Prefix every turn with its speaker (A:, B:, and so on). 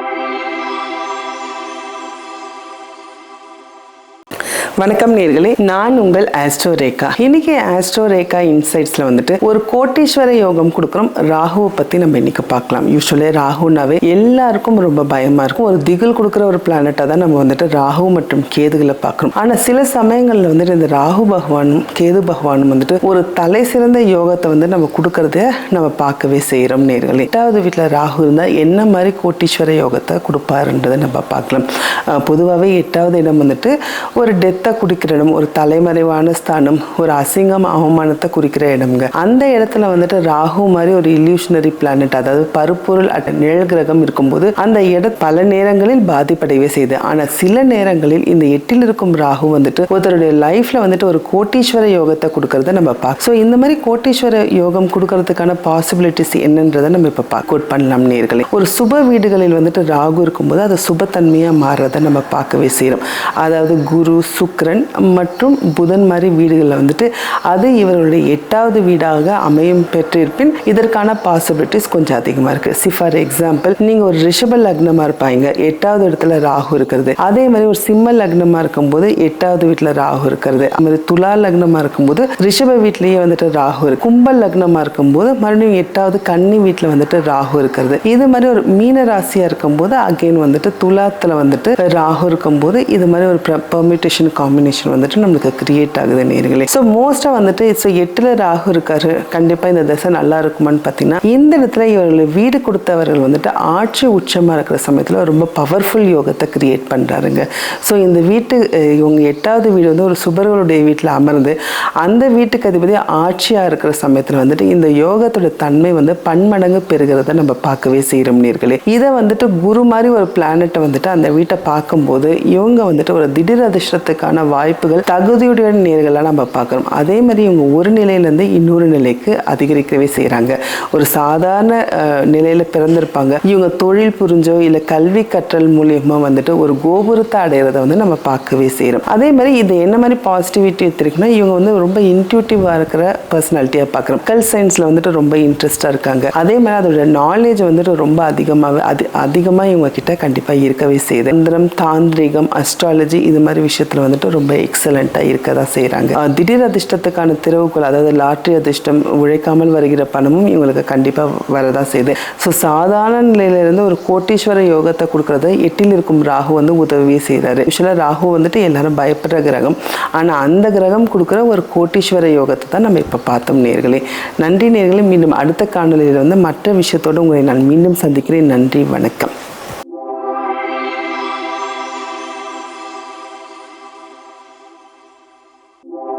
A: Thank you. வணக்கம் நேர்களே நான் உங்கள் ஆஸ்ட்ரோ ரேகா. இன்னைக்கு ஆஸ்ட்ரோ ரேகா இன்சைட்ஸ்ல வந்துட்டு ஒரு கோட்டீஸ்வர யோகம் கொடுக்குறோம். ராகுவை பத்தி நம்ம இன்னைக்கு பார்க்கலாம். யூஸ்வலி ராகுனாவே எல்லாருக்கும் ரொம்ப பயமா இருக்கும். ஒரு திகில் கொடுக்குற ஒரு பிளானட்டா தான் நம்ம வந்துட்டு ராகு மற்றும் கேதுகளை பார்க்குறோம். ஆனா சில சமயங்கள்ல வந்துட்டு இந்த ராகு பகவானும் கேது பகவானும் வந்துட்டு ஒரு தலை சிறந்த யோகத்தை வந்து நம்ம கொடுக்கறத நம்ம பார்க்கவே செய்கிறோம் நேர்களே. எட்டாவது வீட்டில் ராகு இருந்தால் என்ன மாதிரி கோட்டீஸ்வர யோகத்தை கொடுப்பாருன்றதை நம்ம பார்க்கலாம். பொதுவாகவே எட்டாவது இடம் வந்துட்டு ஒரு டெத்தை குடிக்கிற இடம் ஒரு தலைமறைவான ஸ்தானம் ஒரு அசிங்கம் அவமானத்தை குறிக்கிற இடம்ங்க. அந்த இடத்துல வந்துட்டு ராகு மாதிரி ஒரு இல்யூஷனரி பிளானட் அதாவது பருப்பொருள் அட் நிழல் கிரகம் இருக்கும்போது அந்த இடம் பல நேரங்களில் பாதிப்படையவே செய்யுது ஆனால் சில நேரங்களில் இந்த எட்டில் இருக்கும் ராகு வந்துட்டு ஒருத்தருடைய லைஃப்ல வந்துட்டு ஒரு கோட்டீஸ்வர யோகத்தை கொடுக்கறத நம்ம பார்க்க ஸோ இந்த மாதிரி கோட்டீஸ்வர யோகம் கொடுக்கறதுக்கான பாசிபிலிட்டிஸ் என்னன்றதை நம்ம இப்போ பார்க்க பண்ணலாம் நேர்களை. ஒரு சுப வீடுகளில் வந்துட்டு ராகு இருக்கும்போது அது சுபத்தன்மையாக மாறுறதை நம்ம பார்க்கவே செய்கிறோம் அதாவது குரு சுக்கிரன் மற்றும் புதன் மாதிரி வீடுகளில் வந்துட்டு அது இவர்களுடைய எட்டாவது வீடாக அமையும் பெற்றிருப்பின் இதற்கான பாசிபிலிட்டிஸ் கொஞ்சம் அதிகமாக இருக்கு. சி ஃபார் எக்ஸாம்பிள் நீங்கள் ஒரு ரிஷப லக்னமாக இருப்பாங்க. எட்டாவது இடத்துல ராகு இருக்கிறது. அதே மாதிரி ஒரு சிம்ம லக்னமாக இருக்கும்போது எட்டாவது வீட்டில் ராகு இருக்கிறது. அது மாதிரி துலா லக்னமாக இருக்கும்போது ரிஷப வீட்லேயே வந்துட்டு ராகு இருக்கு. கும்பல் லக்னமாக இருக்கும்போது மறுபடியும் எட்டாவது கன்னி வீட்டில் வந்துட்டு ராகு இருக்கிறது. இது மாதிரி ஒரு மீன ராசியாக இருக்கும்போது அகைன் வந்துட்டு துலாத்தில் வந்துட்டு ராகு இருக்கும்போது இது மாதிரி ஒரு பெர்மிட்டேஷன் காம்பினேஷன் வந்துட்டு நம்மளுக்கு கிரியேட் ஆகுது நேர்களே. ஸோ மோஸ்ட்டாக வந்துட்டு ஸோ எட்டில் ராகு இருக்காரு. கண்டிப்பாக இந்த தசை நல்லா இருக்குமான்னு பார்த்தீங்கன்னா இந்த இடத்துல இவர்கள் வீடு கொடுத்தவர்கள் வந்துட்டு ஆட்சி உச்சமாக இருக்கிற சமயத்தில் ரொம்ப பவர்ஃபுல் யோகத்தை கிரியேட் பண்ணுறாருங்க ஸோ இந்த வீட்டு இவங்க எட்டாவது வீடு வந்து ஒரு சுபர்களுடைய வீட்டில் அமர்ந்து அந்த வீட்டுக்கு அதிபதி ஆட்சியாக இருக்கிற சமயத்தில் வந்துட்டு இந்த யோகத்தோட தன்மை வந்து பன்மடங்கு பெறுகிறத நம்ம பார்க்கவே செய்கிறோம் நீர்களே. இதை வந்துட்டு குரு மாதிரி ஒரு பிளானட்டை வந்துட்டு அந்த வீட்டை பார்க்கும்போது இவங்க வந்துட்டு ஒரு திடீர் அதிர்ஷ்டத்துக்கான வாய்ப்புகள் தகுதியுடைய நேர்களாக நம்ம பார்க்குறோம். அதே மாதிரி இவங்க ஒரு நிலையிலேருந்து இன்னொரு நிலைக்கு அதிகரிக்கவே செய்கிறாங்க ஒரு சாதாரண நிலையில் பிறந்திருப்பாங்க. இவங்க தொழில் புரிஞ்சோ இல்லை கல்வி கற்றல் மூலியமாக வந்துட்டு ஒரு கோபுரத்தை அடையிறத வந்து நம்ம பார்க்கவே செய்கிறோம் அதே மாதிரி இது என்ன மாதிரி பாசிட்டிவிட்டி எடுத்துருக்குன்னா இவங்க வந்து ரொம்ப இன்ட்யூட்டிவாக இருக்கிற பர்சனாலிட்டியாக பார்க்குறோம். கல் சயின்ஸில் வந்துட்டு ரொம்ப இன்ட்ரெஸ்டாக இருக்காங்க. அதே மாதிரி அதோட நாலேஜ் வந்துட்டு ரொம்ப அதிகமாகவே அது அதிகமாக இவங்க கிட்ட கண்டிப்பாக இருக்கவே செய்யுது. இந்திரம் தாந்திரிகம் அஸ்ட்ராலஜி இது மாதிரி விஷயத்தில் வந்துட்டு ரொம்ப எக்ஸலண்ட்டாக இருக்க தான் செய்கிறாங்க திடீர் அதிர்ஷ்டத்துக்கான திறவுகோல் அதாவது லாட்ரி அதிர்ஷ்டம் உழைக்காமல் வருகிற பணமும் இவங்களுக்கு கண்டிப்பாக வரதான் செய்யுது ஸோ சாதாரண நிலையிலிருந்து ஒரு கோட்டீஸ்வர யோகத்தை கொடுக்குறத எட்டில் இருக்கும் ராகு வந்து உதவியே செய்கிறாரு யூஸ்வலாக ராகு வந்துட்டு எல்லாரும் பயப்படுற கிரகம். ஆனால் அந்த கிரகம் கொடுக்குற ஒரு கோட்டீஸ்வர யோகத்தை தான் நம்ம இப்போ பார்த்தோம் நேர்களே. நன்றி நேர்களே மீண்டும் அடுத்த காணொலியில் வந்து மற்ற விஷயத்தோடு உங்களை நான் மீண்டும் சந்திக்கிறேன். நன்றி வணக்கம். Thank you.